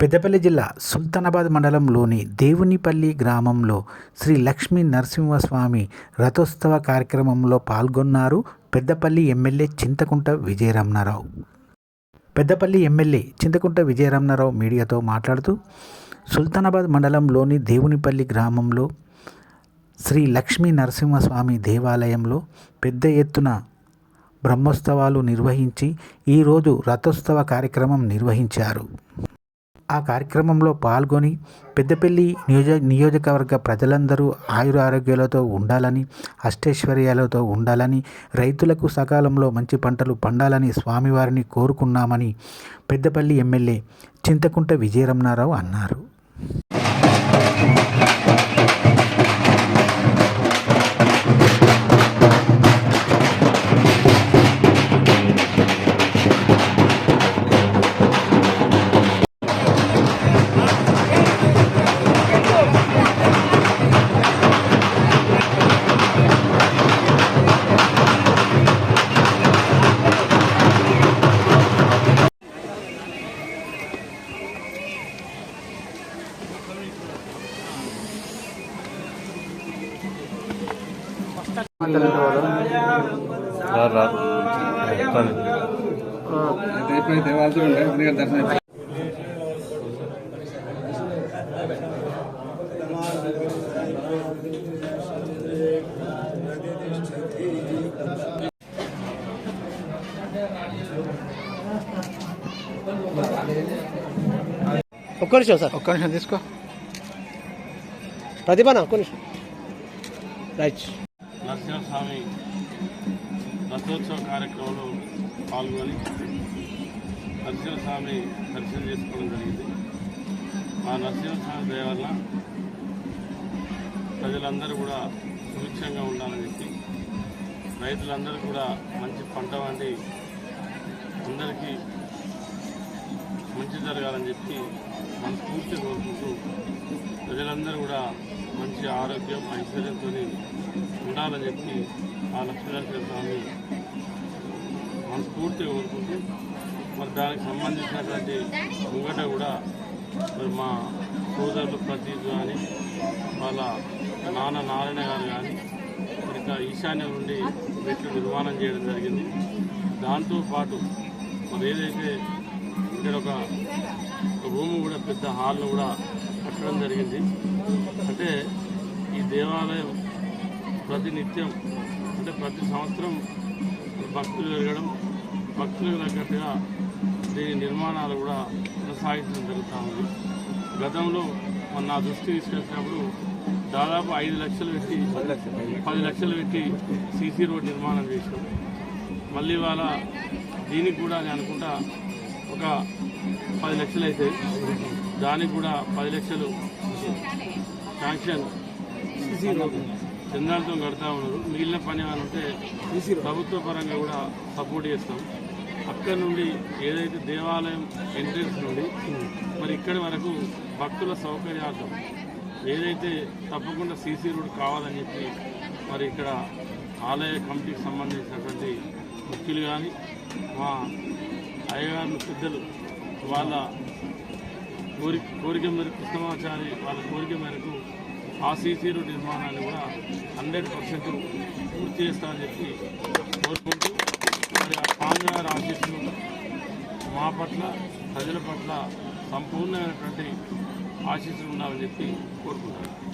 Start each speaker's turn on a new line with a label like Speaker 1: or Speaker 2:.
Speaker 1: పెద్దపల్లి జిల్లా సుల్తానాబాద్ మండలంలోని దేవునిపల్లి గ్రామంలో శ్రీ లక్ష్మీ నరసింహస్వామి రథోత్సవ కార్యక్రమంలో పాల్గొన్నారు పెద్దపల్లి ఎమ్మెల్యే చింతకుంట విజయరమణారావు పెద్దపల్లి ఎమ్మెల్యే చింతకుంట విజయరమణారావు మీడియాతో మాట్లాడుతూ సుల్తానాబాద్ మండలంలోని దేవునిపల్లి గ్రామంలో శ్రీ లక్ష్మీ నరసింహస్వామి దేవాలయంలో పెద్ద ఎత్తున బ్రహ్మోత్సవాలు నిర్వహించి ఈరోజు రథోత్సవ కార్యక్రమం నిర్వహించారు. ఆ కార్యక్రమంలో పాల్గొని పెద్దపల్లి నియోజ నియోజకవర్గ ప్రజలందరూ ఆయుర ఆరోగ్యాలతో ఉండాలని అష్టైశ్వర్యాలతో ఉండాలని రైతులకు సకాలంలో మంచి పంటలు పండాలని స్వామివారిని కోరుకున్నామని పెద్దపల్లి ఎమ్మెల్యే చింతకుంట విజయరమణారావు అన్నారు.
Speaker 2: దర్శనం.
Speaker 3: ఒక్క నిమిషం సార్.
Speaker 2: ఒక్క నిమిషం తీసుకో.
Speaker 3: ప్రతిభన ఒక్క నిమిషం. రైట్.
Speaker 4: నరసింహస్వామి రథోత్సవ కార్యక్రమంలో పాల్గొని నరసింహస్వామి దర్శనం చేసుకోవడం జరిగింది. ఆ నరసింహస్వామి దయ వల్ల ప్రజలందరూ కూడా సుభిక్షంగా ఉండాలని చెప్పి రైతులందరూ కూడా మంచి పంట వండి అందరికీ మంచి జరగాలని చెప్పి మనస్ఫూర్తి కోరుకుంటూ ప్రజలందరూ కూడా మంచి ఆరోగ్యం ఐశ్వర్యంతో ఉండాలని చెప్పి ఆ లక్ష్మీనరసింహ స్వామి మనస్ఫూర్తిగా కోరుకుంటూ మరి దానికి సంబంధించినటువంటి ముంగట కూడా మరి మా సోదరులు ప్రతీక్ కానీ వాళ్ళ నాన్న నారాయణ గారు కానీ ఇంకా ఈశాన్య ఈశాన్యం నుండి మెట్లు నిర్మాణం చేయడం జరిగింది. దాంతో పాటు మరి ఏదైతే ఇక్కడ ఒక రూమ్ కూడా పెద్ద హాల్ను కూడా కట్టడం జరిగింది. అంటే ఈ దేవాలయం ప్రతి నిత్యం అంటే ప్రతి సంవత్సరం భక్తులు పెరగడం భక్తులకు తగ్గట్టుగా దీని నిర్మాణాలు కూడా కొనసాగించడం జరుగుతూ ఉంది. గతంలో మొన్న నా దృష్టి తీసుకొచ్చినప్పుడు దాదాపు ఐదు లక్షలు పెట్టి పది లక్షలు పెట్టి సీసీ రోడ్ నిర్మాణం చేసాం మళ్ళీ వాళ్ళ దీనికి కూడా నేను అనుకుంటా ఒక పది లక్షలు అయితే దానికి కూడా పది లక్షలు శాంక్షన్. చందాలతో కడతా ఉన్నారు. మిగిలిన పని ఏమైనా ఉంటే ప్రభుత్వ పరంగా కూడా సపోర్ట్ చేస్తాం. అక్కడ నుండి ఏదైతే దేవాలయం ఎంట్రన్స్ నుండి మరి ఇక్కడి వరకు భక్తుల సౌకర్యార్థం ఏదైతే తప్పకుండా సీసీ రోడ్ కావాలని చెప్పి మరి ఇక్కడ ఆలయ కమిటీకి సంబంధించినటువంటి ముఖ్యులు కానీ మా అయ్యగారు పెద్దలు వాళ్ళ కోరిక కోరిక మేరకు కృష్ణమాచారి వాళ్ళ కోరిక మేరకు ఆ సీసీ రోడ్ నిర్మాణాన్ని కూడా హండ్రెడ్ పర్సెంట్ పూర్తి చేస్తామని చెప్పి కోరుకుంటూ మరి ఆ స్వామివారి ఆశీస్సులు మా పట్ల ప్రజల పట్ల సంపూర్ణమైనటువంటి ఆశీస్సులు ఉన్నామని చెప్పి కోరుకుంటున్నాను.